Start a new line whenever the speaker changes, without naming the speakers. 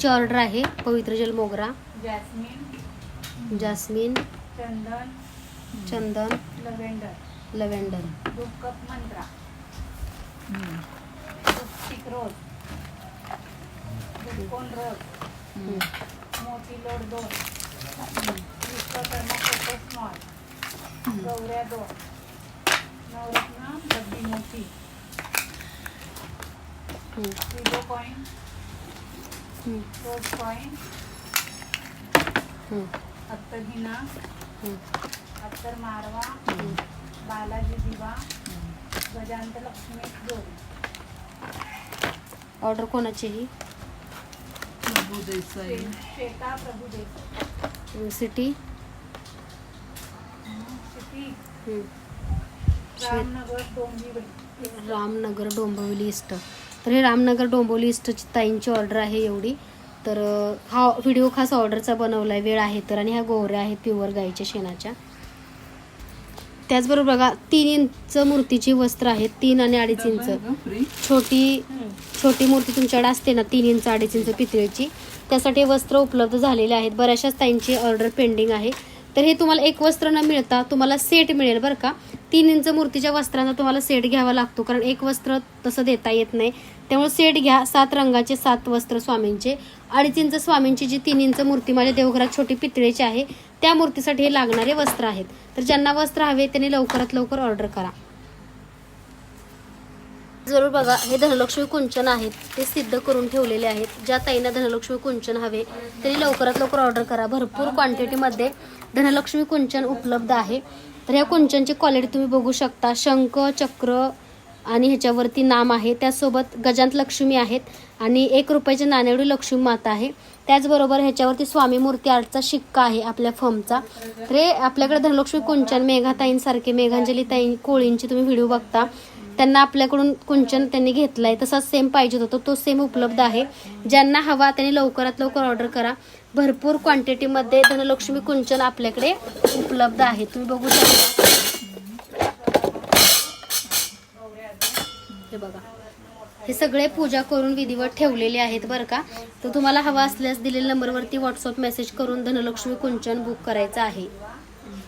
ची ऑर्डर आहे पवित्र जल मोगरा।
Jasmine
jasmine.
चंदन
चंदन।
लव्हेंडर
लव्हेंडर
दो कप मंत्रा स्टिक रोज। रस मोती लोड दोन। विश्वकर्मा कोको स्मॉल गौऱ्या दोन। नवरत्न डब्बी मोती। कॉईन रोज कॉईन अत्तरहिना अत्तर मारवा बालाजी दिवा गजांत लक्ष्मी जोडी
ऑर्डर कोणाची ही
प्रभू देसाई
श्वेता प्रभू देसाई
सिटी.
सिटी
हम्म.
रामनगर डोंबिवली.
रामनगर डोंबिवली इस्ट तर हे रामनगर डोंबिवली इस्टची ताईंची ऑर्डर आहे एवढी. तर हा व्हिडिओ खास ऑर्डरचा बनवला आहे वेळ आहे तर. आणि ह्या गोवऱ्या आहेत प्युअर गाईच्या शेणाच्या. त्याचबरोबर बघा तीन इंच मूर्तीची वस्त्र आहेत तीन आणि अडीच इंच. छोटी छोटी मूर्ती तुमच्याकडे असते ना तीन इंच अडीच इंच पितळेची. त्यासाठी वस्त्र उपलब्ध झालेले आहेत. बऱ्याचशाच ताईंची ऑर्डर पेंडिंग आहे. तर हे तुम्हाला एक वस्त्र न मिळता तुम्हाला सेट मिळेल बरं का. तीन इंच मूर्तीच्या वस्त्रांचा तुम्हाला सेट घ्यावा लागतो कारण एक वस्त्र तसं देता येत नाही. त्यामुळे सेट घ्या सात रंगाचे सात वस्त्र स्वामींचे. अडीच इंच स्वामींची जी तीन इंच मूर्ती माझ्या देवघरात छोटी पितळेची आहे त्या मूर्तीसाठी हे लागणारे वस्त्र आहेत. तर ज्यांना वस्त्र हवे त्यांनी लवकरात लवकर ऑर्डर करा. जरूर बघा हे धनलक्ष्मी कुंचन आहेत. ते सिद्ध करून ठेवलेले आहेत. ज्या ताईंना धनलक्ष्मी कुंचन हवे त्यांनी लवकरात लवकर ऑर्डर करा. भरपूर क्वांटिटीमध्ये धनलक्ष्मी कुंचन उपलब्ध आहे. तर ह्या कुंचनची क्वालिटी तुम्ही बघू शकता. शंख चक्र आणि ह्याच्यावरती नाम आहे. त्यासोबत गजांत लक्ष्मी आहेत आणि एक रुपयाच्या नाणेवडी लक्ष्मी माता आहे. त्याचबरोबर ह्याच्यावरती स्वामी मूर्ती आर्टचा शिक्का आहे आपल्या फर्मचा. तर हे आपल्याकडे धनलक्ष्मी कुंचन मेघाताईंसारखे मेघांजली ताई कोळींची तुम्ही व्हिडिओ बघता. त्यांना आपल्याकडून कुंचन त्यांनी घेतलाय तसाच सेम पाहिजे होता. तो सेम उपलब्ध आहे. ज्यांना हवा त्यांनी लवकरात लवकर ऑर्डर करा. भरपूर क्वांटिटीमध्ये धनलक्ष्मी कुंचन आपल्याकडे उपलब्ध आहे. तुम्ही बघू शकता. हे बघा. हे सगळे पूजा करून विधिवत ठेवलेले आहेत बरं का. तर तुम्हाला हवा असल्यास दिलेल्या नंबरवरती व्हॉट्सअप मेसेज करून धनलक्ष्मी कुंचन बुक करायचं आहे.